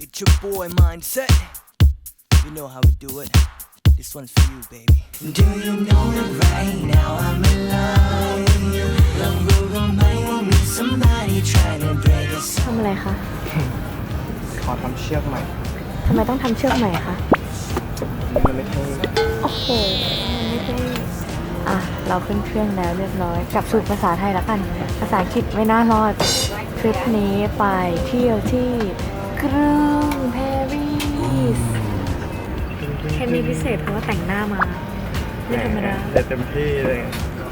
It's your boy mindset. You know how we do it. This one's for you, baby. Do you know that right now I'm alive? Love will remind me somebody trying to break us. ทำอะไรคะ ขอทำเชือกใหม่ ทำไมต้องทำเชือกใหม่คะ มันไม่เท่โอ้โหมันไม่ได้อะ เราขึ้นเครื่องแล้วเรียบร้อย กลับสู่ภาษาไทยแล้วกัน ภาษาอังกฤษไม่น่ารอด ทริปนี้ไปเที่ยวที่ กรุงปารีสแค่นี้พิเศษเพราะว่าแต่งหน้ามา ไม่ธรรมดาแต่เต็มที่เลย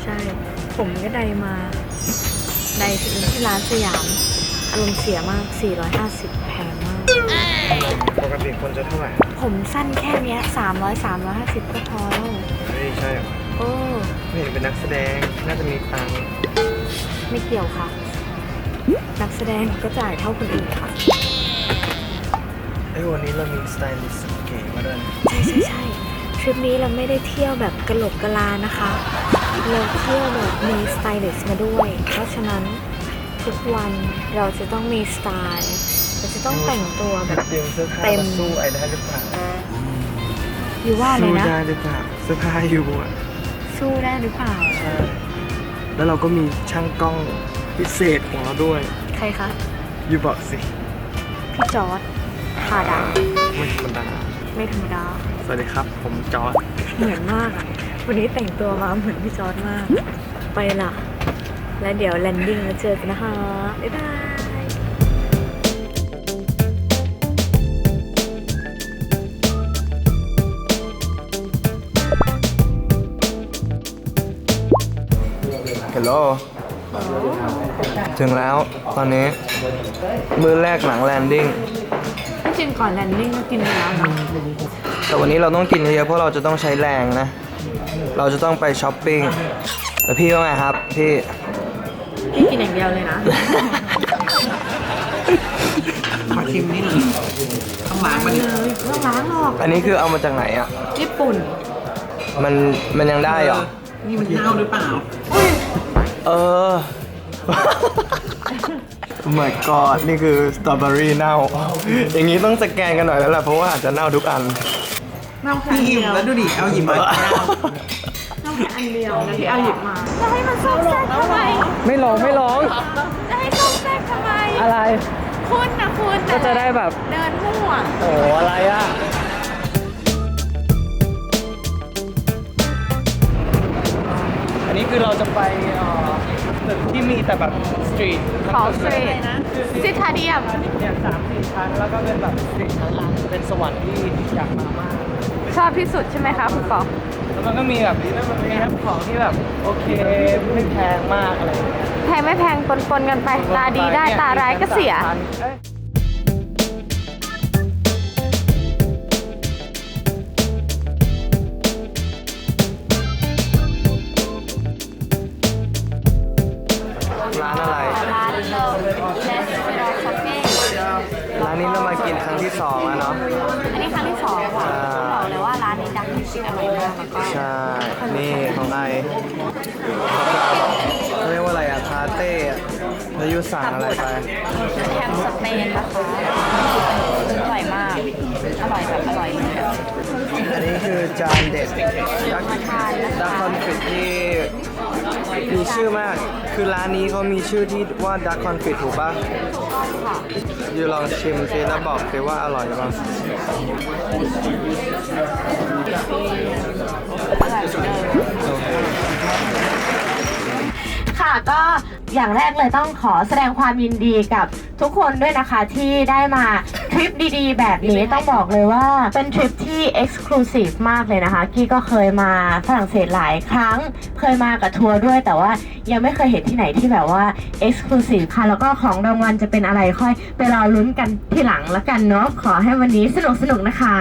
ใช่ ผมก็ไดมา ไดถึงที่ร้านสยาม อารมณ์เสียมาก 450 แพงมาก ปกติคนจะเท่าไหร่ผมสั้นแค่เนี้ย300 350 ก็พอแล้วไม่ใช่หรอโอ้ไม่เห็นเป็นนักแสดง น่าจะมีตังค์ไม่เกี่ยวค่ะ นักแสดงก็จ่ายเท่าคนอื่นค่ะเอ้ยวันนี้เรามีสไตลิสต์เก๋มาด้วยนะใช่ใช่ใช่ทริปนี้เราไม่ได้เที่ยวแบบกระโหลกกะลานะคะ เราเที่ยวแบบมีสไตลิสต์มาด้วย เพราะฉะนั้นทุกวันเราจะต้องมีสไตล์เราจะต้องแต่งตัวแบบเตรียมเสื้อผ้าเต็มมาสู้ไอ้ได้หรือเปล่าอยู่ว่าเลยสู้นะ ได้หรือเปล่าเสื้อผ้าอยู่อะสู้ได้หรือเปล่า ใช่แล้วเราก็มีช่างกล้องพิเศษของเราด้วย ใครคะ อยู่บอกสิ พี่จอร์ด ทาดา ไม่ธรรมดาไม่ธรรมดา สวัสดีครับ ผมจอร์ดเหมือนมากอะวันนี้แต่งตัวมาเหมือนพี่จอร์ดมาก ไปล่ะแล้วเดี๋ยวแลนดิ้งแล้วเจอกันนะคะ บ๊ายบายฮัลโหลถึงแล้วตอนนี้ มือแรกหลังแลนดิ้ง ถ้ากินก่อนแลนดิ้งก็กินไปแล้วนะแต่วันนี้เราต้องกินเยอะๆเพราะเราจะต้องใช้แรงนะ เราจะต้องไปช้อปปิ้งแล้วพี่ว่าไงครับพี่ พี่กินอย่างเดียวเลยนะ ขอชิมนิดหนึงต้องล้างมันเลยไม่ต้องล้างหรอก อันนี้คือเอามาจากไหนอะ ญี่ปุ่น มันมันยังได้เหรอ นี่มันเน่าหรือเปล่า เออ my god นี่คือสตรอเบอรี่เน่า อย่างนี้ต้องสแกนกันหน่อยแล้วแหละเพราะว่าอาจจะเน่าทุกอันพี่อิ่มแล้วดูดิ เอาหยิบมาเน่าต้องแค่อันเดียวนะที่เอาหยิบมา จะให้มันซอกแซกทำไม ไม่ร้องไม่ร้อง จะให้ซอกแซกทำไม อะไร คุณนะคุณก็จะได้แบบ เดินมั่ว โอ้อะไรอะ อันนี้คือเราจะไปเอ่อ ตึกที่มีแต่แบบสตรีทขอสตรีทซิทาเดียมเนี่ยสามสี่ชั้นแล้วก็เป็นแบบสตรีททั้งอันเป็นสวรรค์ที่อยากมามาก ชอบที่สุดใช่ไหมคะคุณปอแล้วมันก็มีแบบมีทั้งของที่แบบโอเคไม่แพงมากอะไรอย่างเงี้ยแพงไม่แพงปนๆกันไปตาดีได้ตาร้ายก็เสีย ร้านเลเลสเวลคาเฟ่ร้านนี้เรามากินครั้งที่สองแล้วเนาะ อันนี้ครั้งที่สองค่ะต้องบอกเลยว่าร้านนี้ดังจริงๆอร่อยมากแล้วก็ใช่ นี่ของไอเขาเรียกว่าอะไรอะทาเต้อะแล้วยูสั่งอะไรไป แฮมสเปนนะคะอร่อยมาก อร่อยแบบอร่อยเลยอะอันนี้คือจานเด็ดดักมาทานนะคะดักคอนฟิตที่ มีชื่อมาก คือร้านนี้เขามีชื่อที่ว่าดักคอนฟิตถูกปะอยูลองชิมซิแล้วบอกซิว่าอร่อยป่ะอร่อยเหมือนเดิมค่ะก็ อย่างแรกเลยต้องขอแสดงความยินดีกับทุกคนด้วยนะคะที่ได้มาทริปดีๆ แบบนี้ต้องบอกเลยว่าเป็นทริปที่ Exclusive มากเลยนะคะ กี้ก็เคยมาฝรั่งเศสหลายครั้ง เคยมากับทัวร์ด้วย แต่ว่ายังไม่เคยเห็นที่ไหนที่แบบว่า Exclusive ค่ะ แล้วก็ของรางวัลจะเป็นอะไรค่อยไปรอลุ้นกันที่หลังละกันเนาะขอให้วันนี้สนุกๆนะคะ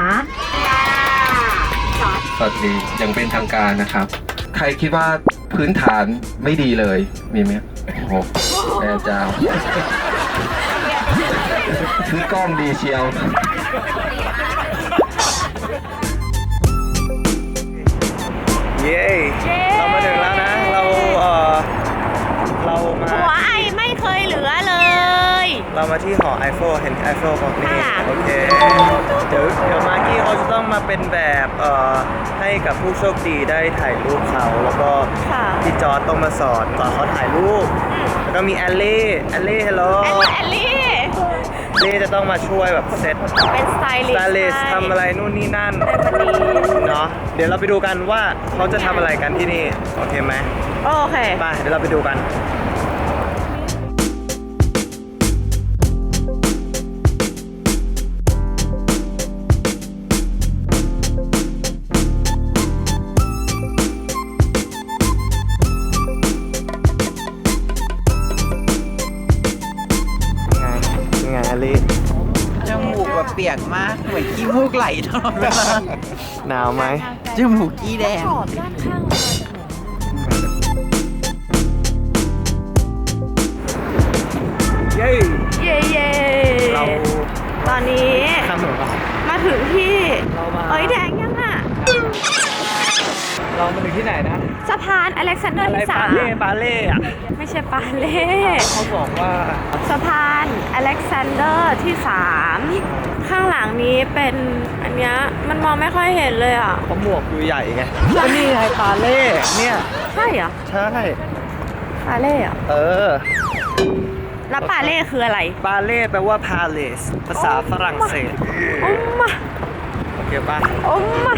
สวัสดีอย่างเป็นทางการนะครับ ใครคิดว่า พื้นฐานไม่ดีเลย มีไหมโอ้โหแม่เจ้าซื้อกล้องดีเชียว เย้ เรามาถึงแล้วนะ เราเออเรามา หัวไอไม่ เคยเหลือเลยเเรามาที่หอไอเฟลเห็นไอเฟลของนี่ค่ะ โอเค เดี๋ยวเดี๋ยวมากกี้เขาจะต้องมาเป็นแบบเอ่อให้กับผู้โชคดีได้ถ่ายรูปเขาแล้วก็ค่ะ พี่จอร์ดต้องมาสอนสอนเขาถ่ายรูป แล้วก็มีแอลลี่แอลลี่ฮัลโหลแอลลี่ แอลลี่จะต้องมาช่วยแบบเซต เป็นสไตลิสสไตต์ลิสให้ทำอะไรนู่นนี่นั่นในวันนี้ เนาะเดี๋ยวเราไปดูกันว่าเขาจะทำอะไรกันที่นี่ โอเคไหมโอเค ไปเดี๋ยวเราไปดูกัน ตลอดเวลาหนาวไหม จมูกกี้แดง ขอบด้านข้างมาจากไหนเย้เย่เย่เราตอนนี้ ทำเหมือนกันมาถึงที่เรามา เอ้ยแดงยังอะ เรามาถึงที่ไหนนะสะพานอเล็กซานเดอร์อะไรที่สาปามเล่ปาเล่อะไม่ใช่ปาเล่ เขาบอกว่าสะพานอเล็กซานเดอร์ที่สามข้างหลังนี้เป็นอัน เนี้ยมันมองไม่ค่อยเห็นเลยอะเขาหมวกดูใหญ่ไงก็นี่ไงปาเล่เนี่ยใช่เหรอใช่ปาเล่เหรอเออแล้วปาเล่คืออะไรปาเล่แปลว่า palace ภาษาฝรั่งเศสโอ้มาโอเคป่ะโอ้มา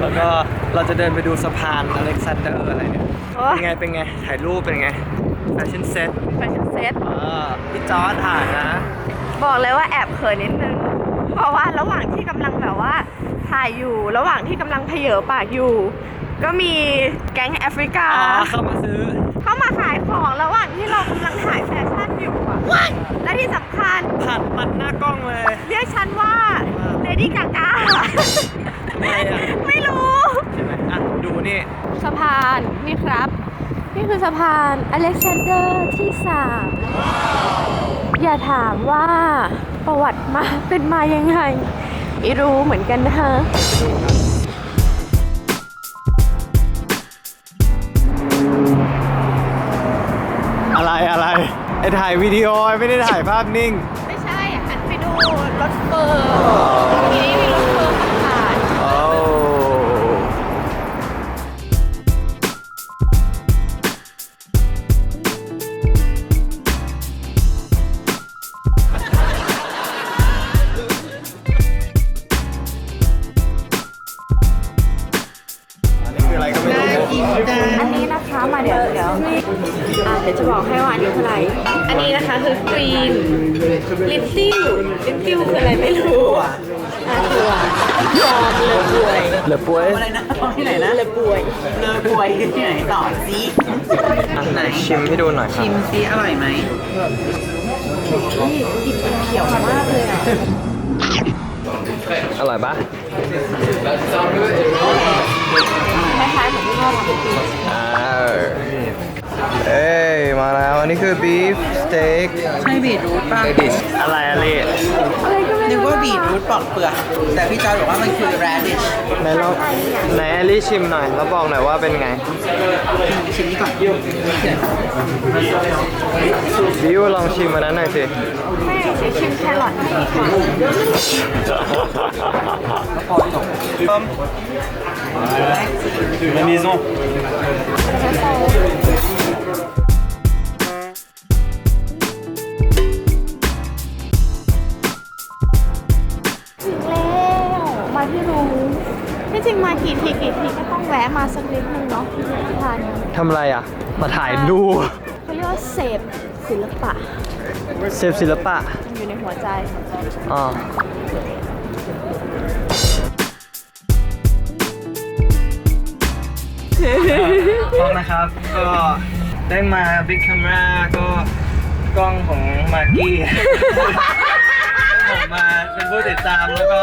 แล้วก็เราจะเดินไปดูสะพานอเล็กซานเดอร์อะไรเนี่ยโอ้เป็นไงเป็นไงถ่ายรูปเป็นไงแฟชั่นเซ็ตแฟชั่นเซ็ตเออพี่จอร์ดถ่ายนะ บอกเลยว่าแอบเขินนิดนึงเพ ราะว่าระหว่างที่กำลังแบบว่าถ่ายอยู่ระหว่างที่กำลังเพเยอปากอยู่ ก็มีแก๊งแอฟริกาอ๋อเข้ามาซื้อ เข้ามาขายของระหว่างที่เรากำลังถ่ายแฟชั่นอยู่อะและที่สำคัญผัดปัดหน้ากล้องเลย เรียกฉันว่าเลดี้กากาทำไมอะไม่รู้ใช่ไหมอะดูนี่สะพานนี่ครับ นี่คือสะพานอเล็กซานเดอร์ที่สามอย่าถามว่า ประวัติมาเป็นมายังไง ไม่รู้เหมือนกันนะคะอะไรอะไรไอถ่ายวิดีโอไม่ได้ถ่ายภาพนิ่ง ไม่ใช่หันไปดูรถเฟอร์ทีนี้มีรถ อะเดี๋ยวจะบอกให้ว่าอันนี้คืออะไรอันนี้นะคะคือกรีน ลิปติ้ว ลิปติ้วคืออะไรไม่รู้อะถั่วจอมเลยป่วยเหลือป่วยอะไรนะท้องที่ไหนนะเลยป่วยเลยป่วยที่ไหนต่อซิอะไหนชิมให้ดูหน่อยครับชิมซิอร่อยไหมเขียวมากเลยอะอร่อยปะคล้ายๆเหมือนที่พ่อทำจริงอ่าเอ้ย มาแล้วอันนี้คือ beef steak ใช่บีทรูทป่ะ dish อะไรอะไรอะไรก็ไม่นึกรู้ว่าบีทรูทปลอกเปลือกแต่พี่จอยบอกว่ามันคือ radish ไหนลองไหนแอลลี่ชิมหน่อย แล้วบอกหน่อยว่าเป็นไง ชิมนี้ก่อนบิวลองชิมอันนั้นหน่อยสิ ไม่เดี๋ยวชิมแครอทให้ดีกว่า La maison แล้วำอะไรอะ มาถ่ายดูเขาเรียกว่าเสพศิลปะ เซฟศิลปะ มันอยู่ในหัวใจ อ๋อพร้อมนะครับก็ได้มาบิ๊ก c ค m ราก็กล้องของมากกี้ ผมมาเป็นผู้ติดตามแล้วก็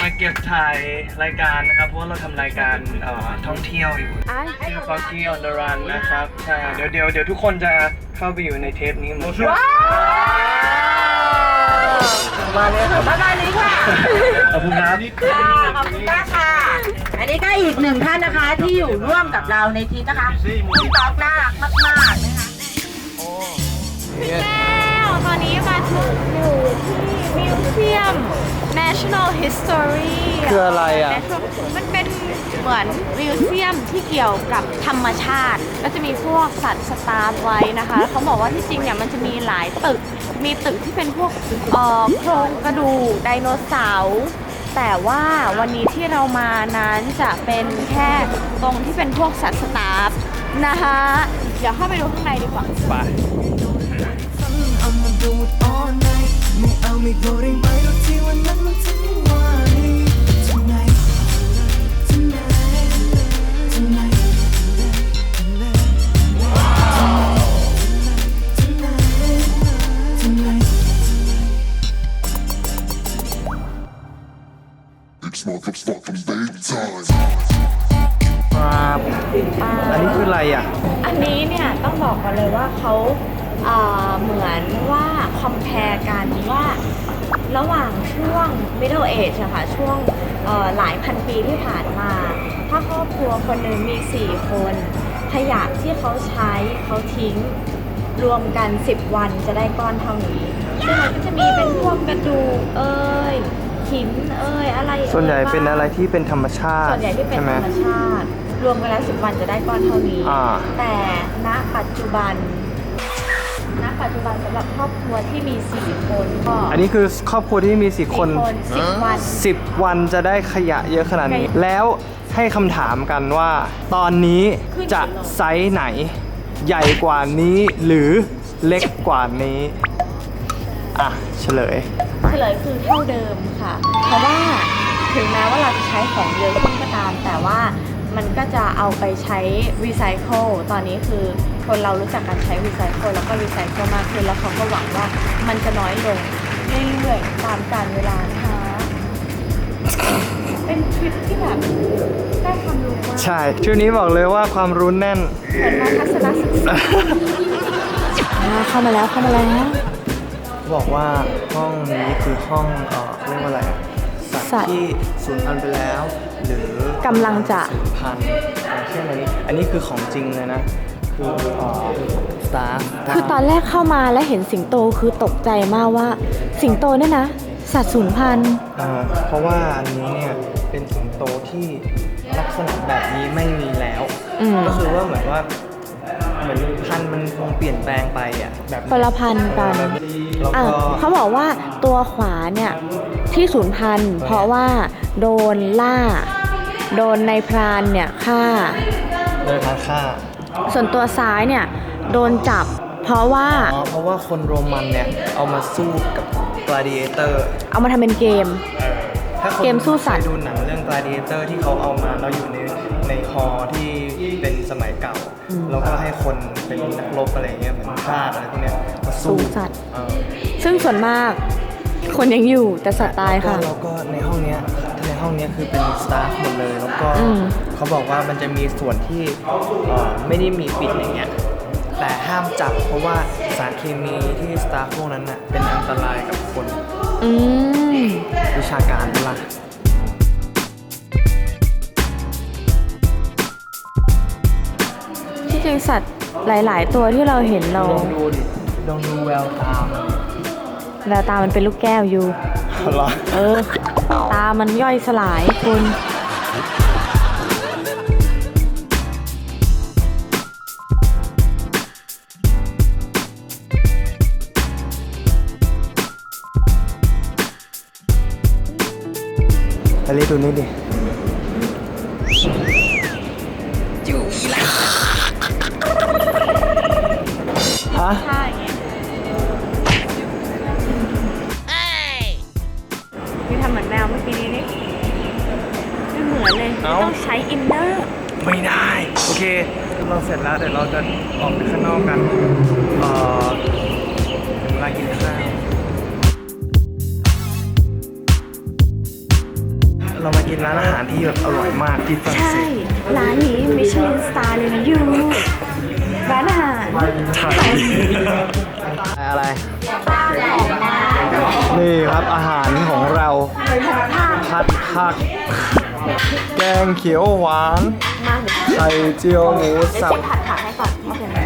มาเก็บถ่ายรายการนะครับ เพราะว่าเราทำรายการเอ่อท่องเที่ยวอยู่ชื่อ Foggy on the Run นะครับใช่เดี๋ยวเดี๋ยวเดี๋ยวทุกคนจะเข้าไปอยู่ในเทปนี้หมดมาเลยครับประมาณนี้ค่ะขอบคุณครับ ขอบคุณมากค่ะ อันนี้ก็อีกหนึ่งท่านนะคะที่อยู่ร่วมกับเราในทีมนะคะคุณต๊อกน่ารักมากๆนะคะเนี่ย National History คืออะไรอะมันเป็นเหมือนมิวเซียมที่เกี่ยวกับธรรมชาติ ก็จะมีพวกสัตว์สตาร์ฟไว้นะคะแล้วเขาบอกว่าที่จริงเนี่ยมันจะมีหลายตึก มีตึกที่เป็นพวกเอ่อโครงกระดูกไดโนเสาร์ แต่ว่าวันนี้ที่เรามานั้นจะเป็นแค่ตรงที่เป็นพวกสัตว์สตาร์ฟนะคะ เดี๋ยวเข้าไปดูข้างในดีกว่า I'ma do it all night ไม่เอาไม่โกรธได้ไหมทุกที่วันนั้นมันถึงวัน Tonight Tonight Tonight Tonight Tonight It's motherfucking baby time. ครับอันนี้คืออะไรอะ อันนี้เนี่ยต้องบอกกันเลยว่าเขา เอ่อเหมือนว่า compare กันว่าระหว่างช่วง middle age อะค่ะช่วงเอ่อหลายพันปีที่ผ่านมา ถ้าครอบครัวคนหนึ่งมี 4 คน ขยะที่เขาใช้เขาทิ้งรวมกัน 10 วันจะได้ก้อนเท่านี้ซึ่งมันก็จะมีเป็นพวกกระดูกเอ้ยหินเอ้ยอะไรอ่ยส่วนใหญ่เป็นอะไรที่เป็นธรรมชาติส่วนใหญ่ที่เป็นใช่ไหธมรรมชาติ รวมกันแล้ว 10 วันจะได้ก้อนเท่านี้ อ่า แต่ณปัจจุบัน ณปัจจุบันสำหรับครอบครัวที่มี 4 คนก็อันนี้คือครอบครัวที่มีสี่คน สี่คนสิบวัน 10 วันจะได้ขยะเยอะขนาดนี้ใช่แล้วให้คำถามกันว่า ตอนนี้จะไซส์ไหน ใหญ่กว่านี้หรือเล็กกว่านี้ อะ เฉลย เฉลยคือเท่าเดิมค่ะ เพราะว่าถึงแม้ว่าเราจะใช้ของเยอะขึ้นก็ตาม แต่ว่ามันก็จะเอาไปใช้รีไซเคิลตอนนี้คือ คนเรารู้จักการใช้รีไซเคิลแล้วก็รีไซเคิลมากขึ้นแล้วเขาก็หวังว่ามันจะน้อยลงเรื่อยๆตามกาลเวลานะคะเป็นทริปที่แบบได้ความรู้มากใช่ทริปนี้บอกเลยว่าความรู้แน่น เหมือนมาทัศนศึกษาเข้ามาแล้วเข้ามาแล้วบอกว่าห้องนี้คือห้องเอ่อเรียกว่าอะไรอะสัตสัตว์ว์ ที่สูญพันธุ์ไปแล้ว หรือกำลังจะ สูญพันธุ์อย่างเช่นอันนี้อันนี้คือของจริงเลยนะ คือเอ่อสตาฟคือตอนแรกเข้ามาแล้วเห็นสิงโตคือตกใจมากว่าสิงโตเนี่ยนะ สัตว์สูญพันธุ์อ่าเพราะว่าอันนี้เนี่ยเป็นสิงโตที่ลักษณะแบบนี้ไม่มีแล้วอืมก็คือว่าเหมือนว่าเหมือนพันธุ์มันคงเปลี่ยนแปลงไปอะแบบคนละพันธุ์กันแล้วอะก็เขาบอกว่าตัวขวาเนี่ยที่สูญพันธุ์เพราะว่าโดนล่า โดนในายพรานเนี่ยฆ่าโดยการฆ่า ส่วนตัวซ้ายเนี่ยโดนจับ เพราะว่าอ๋อเพราะว่าคนโรมันเนี่ยเอามาสู้กับ gladiator เอามาทำเป็นเกม ถ้าคนเกมสู้สัตว์ เคยดูหนังเรื่อง gladiator ที่เขาเอามาเราอยู่ในในฮอที่เป็นสมัยเก่า แล้วก็ให้คนเป็นนักรบอะไรเงี้ยเหมือนทาสอะไรพวกเนี้ยมาสู้สู้สัตว์ เออซึ่งส่วนมากคนยังอยู่แต่สัตว์ตายค่ะ แล้วก็ในห้องเนี้ยใน ห้องเนี้ยคือเป็นสตาฟหมดเลยแล้วก็อืมเขาบอกว่ามันจะมีส่วนที่เอ่อไม่ได้มีปิดอย่างเงี้ยแต่ห้ามจับเพราะว่าสารเคมีที่สตาฟพวกนั้นน่ะเป็นอันตรายกับคนอืมวิชาการเป็นหลักที่จริงสัตว์หลาย ๆ ตัวที่เราเห็นเราลองดูดิลองดูแววตามแววตามันเป็นลูกแก้วอยู่เหรอเออ ตามันย่อยสลายคุณไปรีดูนี่ดิฮะใช่ไง ไม่ได้ โอเค เราเสร็จแล้วเดี๋ยวเราจะออกไปข้างนอกกันเอ่อถึงเวลากินข้าวเรามากินร้านอาหารที่แบบอร่อยมากที่ฝรั่งใช่เศสร้านนี้มิชลินสตาร์เลยนะยูร้านอาหารไทยอะไร นี่ครับอาหารของเรา ผัดผัก แกงเขียวหวานมาถึงไข่เจียวหมูสับผัดผักให้ก่อนว่าเป็นไง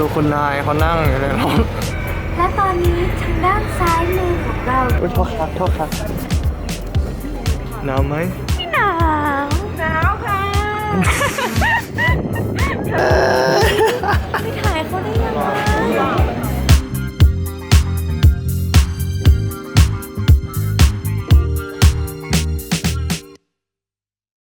ดูคุณนายเขานั่งอยู่เนรถและตอนนี้ทางด้านซ้ายมือของเราอุ้ยพ่อครับพ่อครับหนาวไหมไม่หนาวหนาวค่ะ ไม่ถ่ายเขาได้ยังไง